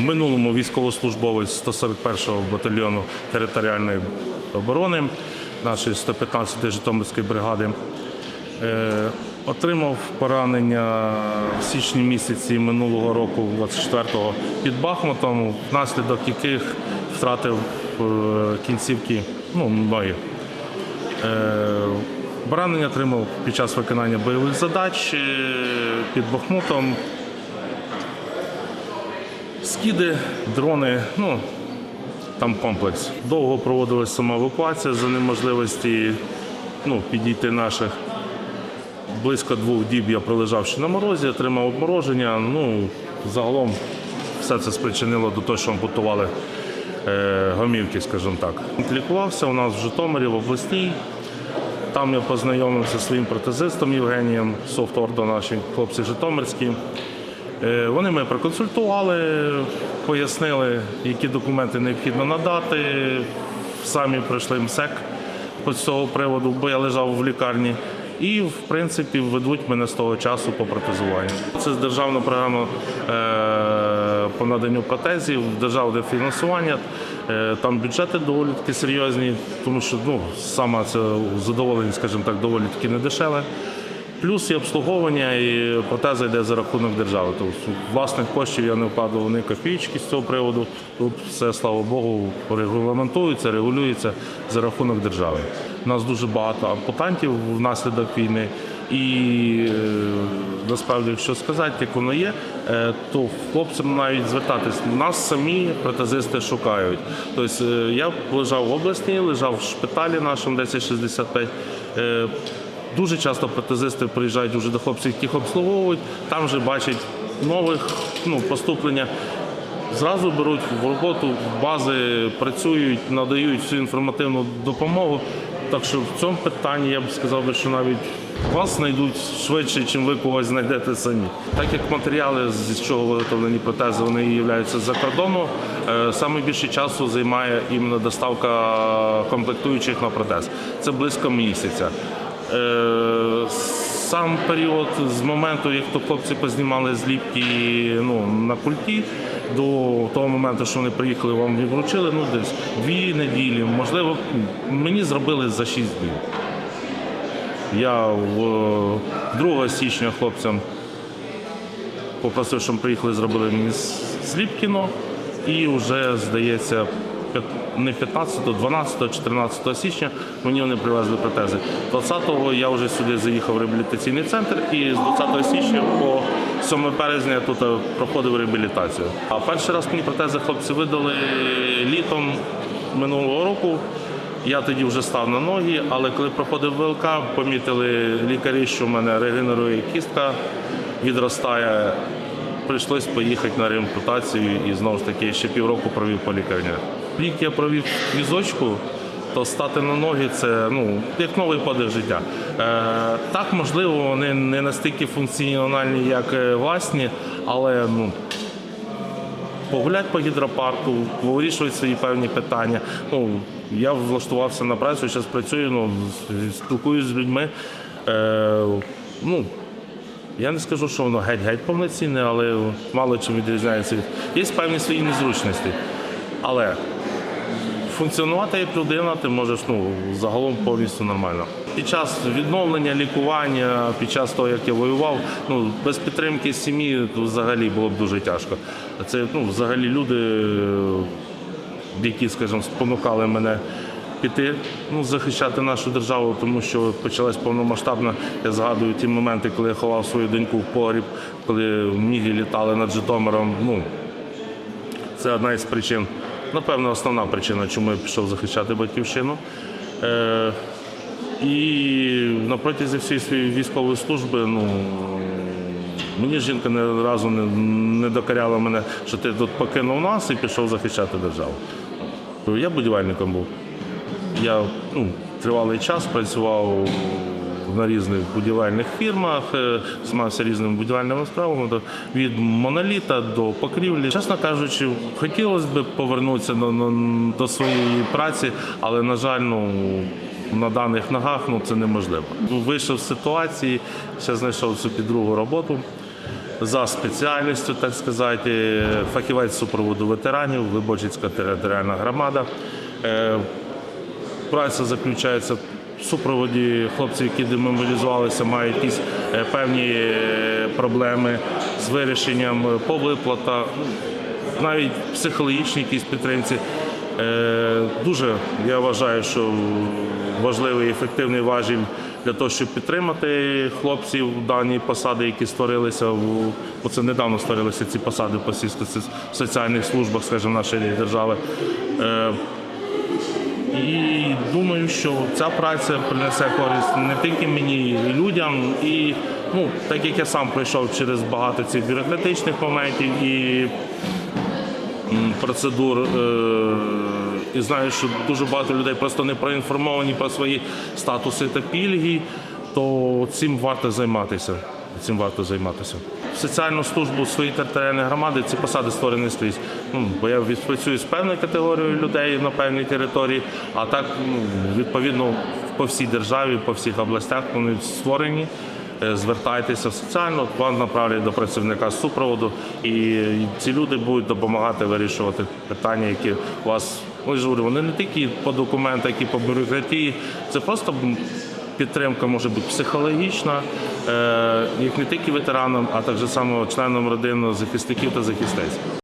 Минулому військовослужбовець 141-го батальйону територіальної оборони нашої 115-ї Житомирської бригади. Е, Отримав поранення в січні місяці минулого року, 24-го, під Бахмутом, внаслідок яких втратив е, кінцівки ну, ноги. Е, Поранення отримав під час виконання бойових задач під Бахмутом. Скиди, дрони, ну там комплекс. Довго проводилася сама евакуація за неможливості ну, підійти наших. Близько двох діб я пролежав ще на морозі, отримав обмороження. Ну, загалом все це спричинило до того, що ампутували е, гомівки, скажімо так. Лікувався у нас в Житомирі, в обласній. Там я познайомився зі своїм протезистом Євгенієм, софтордо наші хлопці житомирські. Е, Вони мене проконсультували, пояснили, які документи необхідно надати. Самі пройшли МСЕК по цього приводу, бо я лежав в лікарні. І, в принципі, ведуть мене з того часу по протезуванню. Це державна програма е, по наданню протезів, державне фінансування. Е, Там бюджети доволі таки серйозні, тому що ну, саме це задоволення, скажімо так, доволі таки недешеве. Плюс і обслуговування, і протеза йде за рахунок держави. Тобто власних коштів я не вкладував ні копійки з цього приводу. Тут все, слава Богу, регламентується, регулюється за рахунок держави. У нас дуже багато ампутантів внаслідок війни. І е, насправді, якщо сказати, як воно є, е, то хлопцям навіть звертатись. Нас самі протезисти шукають. Тобто е, я лежав в області, лежав в шпиталі нашому 1065. Дуже часто протезисти приїжджають вже до хлопців, яких обслуговують, там вже бачать нових ну, поступлення. Зразу беруть в роботу, бази працюють, надають всю інформативну допомогу. Так що в цьому питанні я б сказав, би, що навіть вас знайдуть швидше, ніж ви когось знайдете самі. Так як матеріали, з чого виготовлені протези, вони являються з-за кордону, е, саме більше часу займає іменно доставка комплектуючих на протез. Це близько місяця. Е, Сам період з моменту, як то хлопці познімали зліпки ну, на культі, до того моменту, що вони приїхали, вам вручили, ну десь дві неділі, можливо, мені зробили за шість днів. Я в 2 січня хлопцям попросив, щоб приїхали, зробили мені зліпкіно, і вже, здається, не 15, 12, 14 січня мені вони привезли протези. 20-го я вже сюди заїхав в реабілітаційний центр і з 20 січня по 7 березня я тут е, проходив реабілітацію. А перший раз мені протези хлопці видали літом минулого року. Я тоді вже став на ноги, але коли проходив ВЛК, помітили лікарі, що в мене регенерує кістка, відростає. Прийшлось поїхати на реампутацію і знову ж таки ще півроку провів по лікарнях. Рік я провів візочку, то стати на ноги це ну, як новий подих життя. Е, так, можливо, вони не настільки функціональні, як е, власні, але ну, погуляти по гідропарку, вирішувати свої певні питання. Ну, я влаштувався на працю, зараз працюю, ну, спілкуюся з людьми. Е, ну, я не скажу, що воно геть-геть повноцінне, але мало чим відрізняється. від- Є певні свої незручності. Але функціонувати як людина ти можеш ну, загалом повністю нормально. Під час відновлення, лікування, під час того, як я воював, ну, без підтримки сім'ї то взагалі було б дуже тяжко. Це ну, взагалі люди, які, скажімо, спонукали мене піти, ну, захищати нашу державу, тому що почалась повномасштабна. Я згадую ті моменти, коли я ховав свою доньку в погріб, коли міги літали над Житомиром. Ну, це одна із причин, напевно, основна причина, чому я пішов захищати батьківщину. Е, і на протязі всієї своєї військової служби, ну, мені жінка ні разу не, не докоряла мене, що ти тут покинув нас і пішов захищати державу. Я будівельником був. Я ну, тривалий час працював на різних будівельних фірмах, е, займався різними будівельними справами від моноліта до покрівлі. Чесно кажучи, хотілося б повернутися до, до- своєї праці, але на жаль, ну. На даних ногах ну це неможливо. Вийшов з ситуації, ще знайшов собі другу роботу. за спеціальністю, так сказати, фахівець супроводу ветеранів, Виборчицька територіальна громада. Е, Праця заключається супроводі хлопців, які демобілізувалися, мають якісь е, певні е, проблеми з вирішенням по виплатах, навіть психологічні якісь підтримці. Е, Дуже я вважаю, що важливий і ефективний важіль для того, щоб підтримати хлопців дані посади, які створилися бо це недавно створилися ці посади по сільсько-соціальних службах, скажімо, нашої держави. І думаю, що ця праця принесе користь не тільки мені, і людям. І ну, так як я сам пройшов через багато цих бюрократичних моментів і процедур, е- і знаю, що дуже багато людей просто не проінформовані про свої статуси та пільги, то цим варто займатися. Цим варто займатися. В соціальну службу своєї територіальної громади ці посади створені скрізь. Ну, бо я відпрацюю з певною категорією людей на певній території, а так ну, відповідно по всій державі, по всіх областях вони створені. Е, Звертайтеся в соціальну, вам направлять до працівника супроводу, і ці люди будуть допомагати вирішувати питання, які у вас ну, я ж говорю, вони не тільки по документах, які по бюрократії, це просто підтримка може бути психологічна, е, як не тільки ветеранам, а також само членам родин захисників та захисниць.